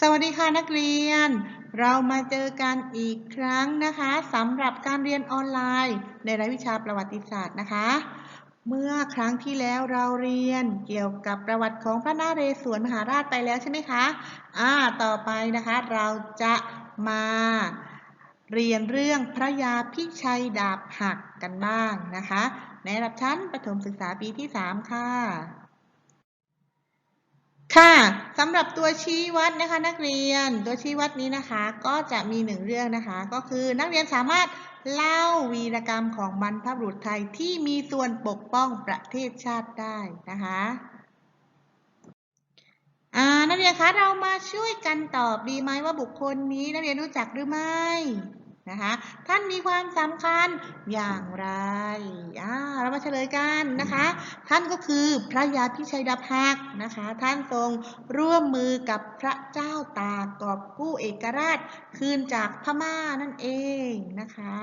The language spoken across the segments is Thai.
สวัสดีค่ะนักเรียน เรามาเจอกันอีกครั้งนะคะสำหรับการเรียนออนไลน์ ในรายวิชาประวัติศาสตร์นะคะ เมื่อครั้งที่แล้วเราเรียนเกี่ยวกับประวัติของพระนาเรศวรมหาราชไปแล้วใช่ไหมคะอ่าต่อไปนะคะเราจะมาเรียนเรื่องพระยาพิชัยดาบหักกันบ้างนะคะ ในระดับชั้นประถมศึกษาปีที่ 3 ค่ะ ค่ะสำหรับตัวชี้วัดนะคะนักเรียนตัวชี้วัดนี้นะคะ ก็จะมีหนึ่งเรื่องนะคะ ก็คือนักเรียนสามารถเล่าวีรกรรมของบรรพบุรุษไทยที่มีส่วนปกป้องประเทศชาติได้นะคะนักเรียนคะเรามาช่วยกันตอบดีไหมว่าบุคคลนี้นักเรียนรู้จักหรือไม่ นะคะท่านมีความสำคัญอย่างไรอ่าเรามาเฉลยกันนะคะ ท่านก็คือพระยาพิชัยดาบหักนะคะ ท่านทรงร่วมมือกับพระเจ้าตากกอบกู้เอกราชคืนจากพม่านั่นเองนะคะ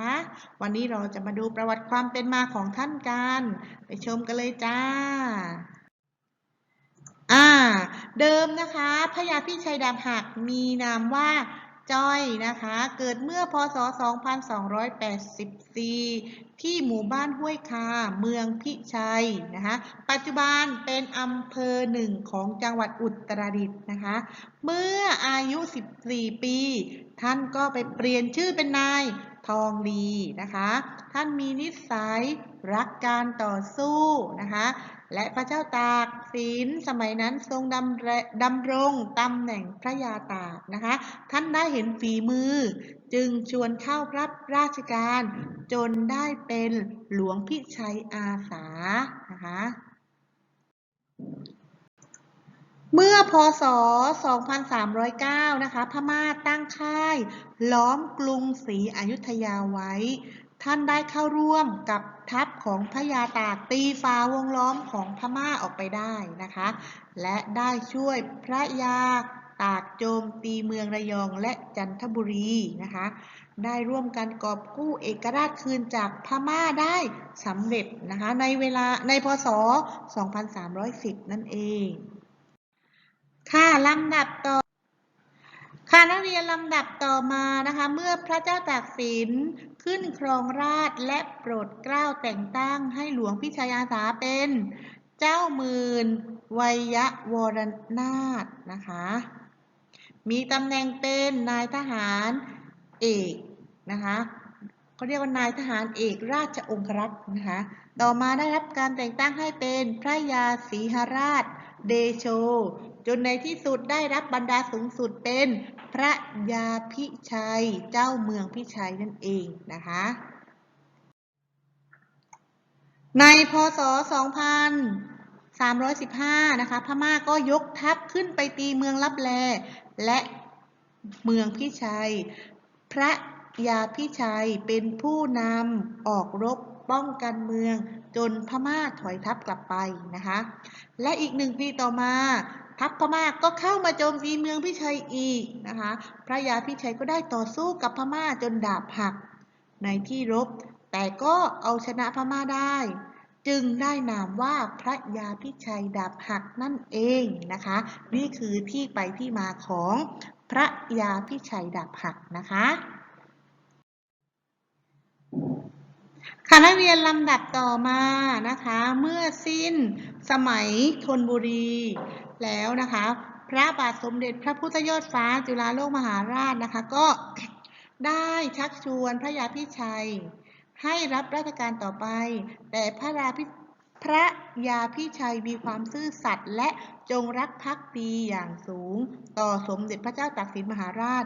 วันนี้เราจะมาดูประวัติความเป็นมาของท่านกัน ไปชมกันเลยจ้าอ่าเดิมนะคะพระยาพิชัยดาบหักมีนามว่า จ้อยนะคะ เกิดเมื่อพศ 2284 ที่หมู่บ้านห้วยคา เมืองพิชัยนะคะ ปัจจุบันเป็นอำเภอหนึ่งของจังหวัดอุตรดิตถ์นะคะ เมื่ออายุ 14 ปี ท่านก็ไปเปลี่ยนชื่อเป็นนายทองดีนะคะ ท่านมีนิสัยรักการต่อสู้นะคะ และพระเจ้าตากสินสมัยนั้นทรงดำดำรงตำแหน่งพระยาตากนะคะ ท่านได้เห็นฝีมือ จึงชวนเข้ารับราชการ จนได้เป็นหลวงพิชัยอาสานะคะเมื่อพศ 2309 นะคะ พม่าตั้งค่าย ล้อมกรุงศรีอยุธยาไว้ ท่านได้เข้าร่วมกับทัพของพระยาตากตีฟ้าวงล้อมของพม่าออกไปได้นะคะ และได้ช่วยพระยาตากโจมตีเมืองระยองและจันทบุรีนะคะ ได้ร่วมกันกอบกู้เอกราชคืนจากพม่าได้สำเร็จนะคะในเวลาในพศ 2310 นั่นเอง ค่ะลำดับต่อ ค่ะนักเรียนลำดับต่อมานะคะเมื่อพระเจ้าตากสินขึ้นครองราชและโปรดเกล้าแต่งตั้งให้หลวงพิชัยอาสาเป็นเจ้าหมื่นวัยวรนาถนะคะ มีตำแหน่งเป็นนายทหารเอกนะคะเขาเรียกว่านายทหารเอกราชองครักษ์นะคะต่อมาได้รับการแต่งตั้งให้เป็นพระยาศรีหราช เดโช จนในที่สุดได้รับบรรดาสูงสุดเป็นพระยาพิชัย เจ้าเมืองพิชัยนั่นเองนะคะ ในพศ 2315 นะคะ พม่าก็ยกทัพขึ้นไปตีเมืองลับแล และเมืองพิชัย พระยาพิชัยเป็นผู้นำออกรบ ป้องกันเมืองจนพม่าถอยทัพกลับไปนะคะ และอีกหนึ่งปีต่อมาทัพพม่าก็เข้ามาโจมตีเมืองพิชัยอีกนะคะ พระยาพิชัยก็ได้ต่อสู้กับพม่าจนดาบหัก ในที่รบ แต่ก็เอาชนะพม่าได้ จึงได้นามว่าพระยาพิชัยดาบหักนั่นเองนะคะ นี่คือที่ไปที่มาของพระยาพิชัยดาบหักนะคะ ค่ะนักเรียนลำดับต่อมานะคะ เมื่อสิ้นสมัยธนบุรีแล้วนะคะ พระบาทสมเด็จพระพุทธยอดฟ้าจุฬาโลกมหาราชนะคะ ก็ได้ชักชวนพระยาพิชัย ให้รับราชการต่อไป แต่พระยาพิพระยาพิชัยมีความซื่อสัตย์และจงรักภักดีอย่างสูง ต่อสมเด็จพระเจ้าตากสินมหาราช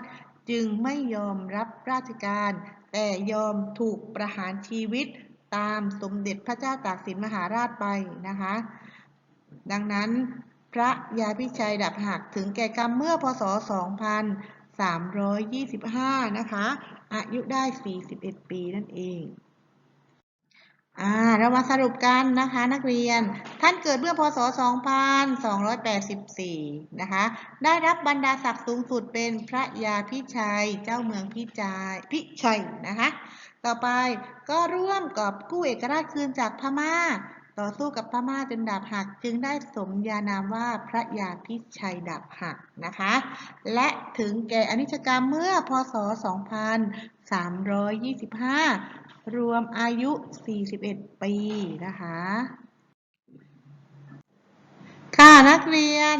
จึงไม่ยอมรับราชการ แต่ยอมถูกประหารชีวิตตามสมเด็จพระเจ้าตากสินมหาราชไปนะคะ ดังนั้นพระยาพิชัยดับหักถึงแก่กรรมเมื่อพศ 2325 นะคะ อายุได้ 41 ปีนั่นเอง อ่าเรามาสรุปกันนะคะนักเรียน ท่านเกิดเมื่อพศ 2284 นะคะ ได้รับบรรดาศักดิ์สูงสุดเป็นพระยาพิชัย เจ้าเมืองพิจัยพิชัยนะคะ ต่อไปก็ร่วมกับกู้เอกราชคืนจากพม่า ต่อสู้กับพม่าจนดาบหัก จึงได้สมญานามว่าพระยาพิชัยดาบหักนะคะ และถึงแก่อนิจกรรมเมื่อพศ 2325 รวมอายุ 41 ปีนะคะ ค่ะนักเรียน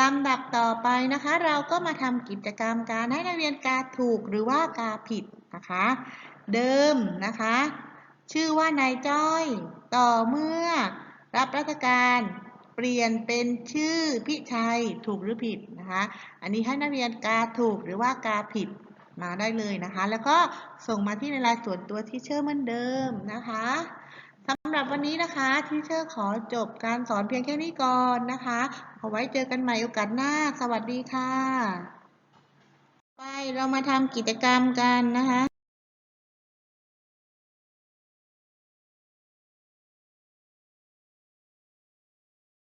ลำดับต่อไปนะคะ เราก็มาทำกิจกรรมการให้นักเรียนกาถูกหรือว่ากาผิดนะคะ เดิมนะคะ ชื่อว่านายจ้อย ต่อเมื่อ รับราชการเปลี่ยนเป็นชื่อพิชัยถูกหรือผิดนะคะ อันนี้ให้นักเรียนกาถูกหรือว่ากาผิด มาได้เลยนะคะ แล้วก็ส่งมาที่ในไลน์ส่วนตัวที่เชื่อเหมือนเดิมนะคะสำหรับวันนี้นะคะที่เชื่อขอจบการสอนเพียงแค่นี้ก่อนนะคะเอาไว้เจอกันใหม่โอกาสหน้า สวัสดีค่ะ ไปเรามาทำกิจกรรมกันนะคะ